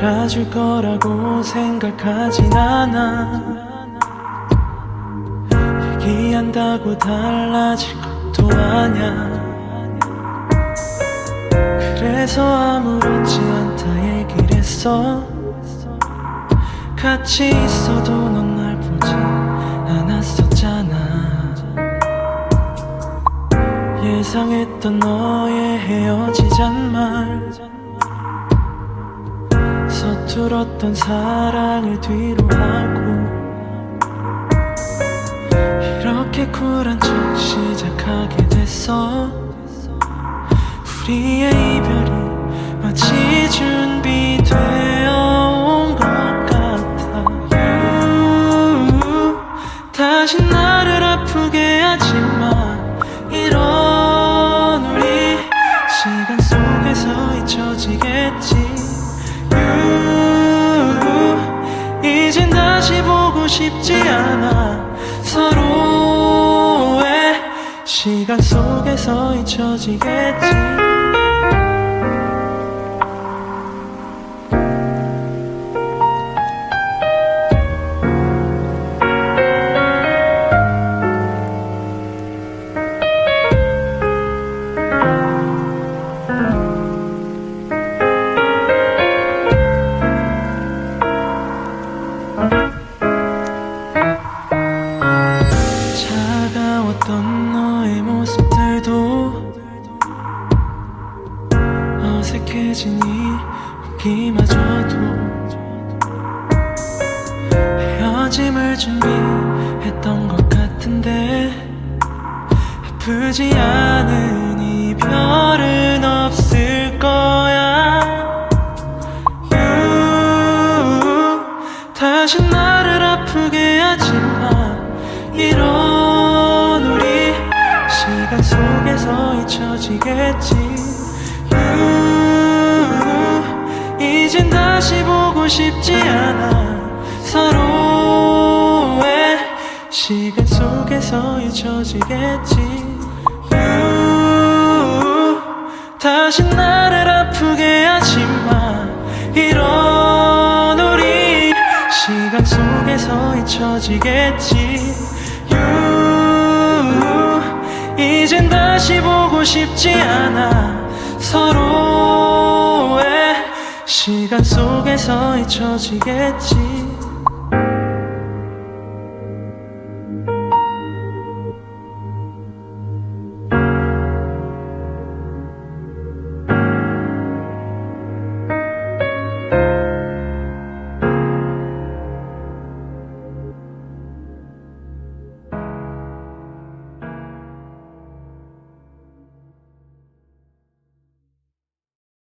달라질 거라고 생각하진 않아. 얘기한다고 달라질 것도 아냐 그래서 아무렇지 않다 얘기를 했어. 같이 있어도 넌 날 보지 않았었잖아. 예상했던 너의 헤어지잔 말 서툴었던 사랑을 뒤로 하고 이렇게 쿨한 척 시작하게 됐어. 우리의 이별이 마치 준비되어 온 것 같아. 유, 다시 나를 아프게 하지 마 싶지 않아. 서로의 시간 속에서 잊혀지겠지 차가웠던 너의 모습들도 어색해지니 웃기마저도 헤어짐을 준비했던 것 같은데 아프지 않은 이별은 없을 거야. You 다시 나 잊혀지겠지? You 이젠 다시 보고 싶지 않아. 서로의 시간 속에서 잊혀지겠지. You 다시 나를 아프게 하지마 이런 우리 시간 속에서 잊혀지겠지 싶지 않아. 서로의 시간 속에서 잊혀지겠지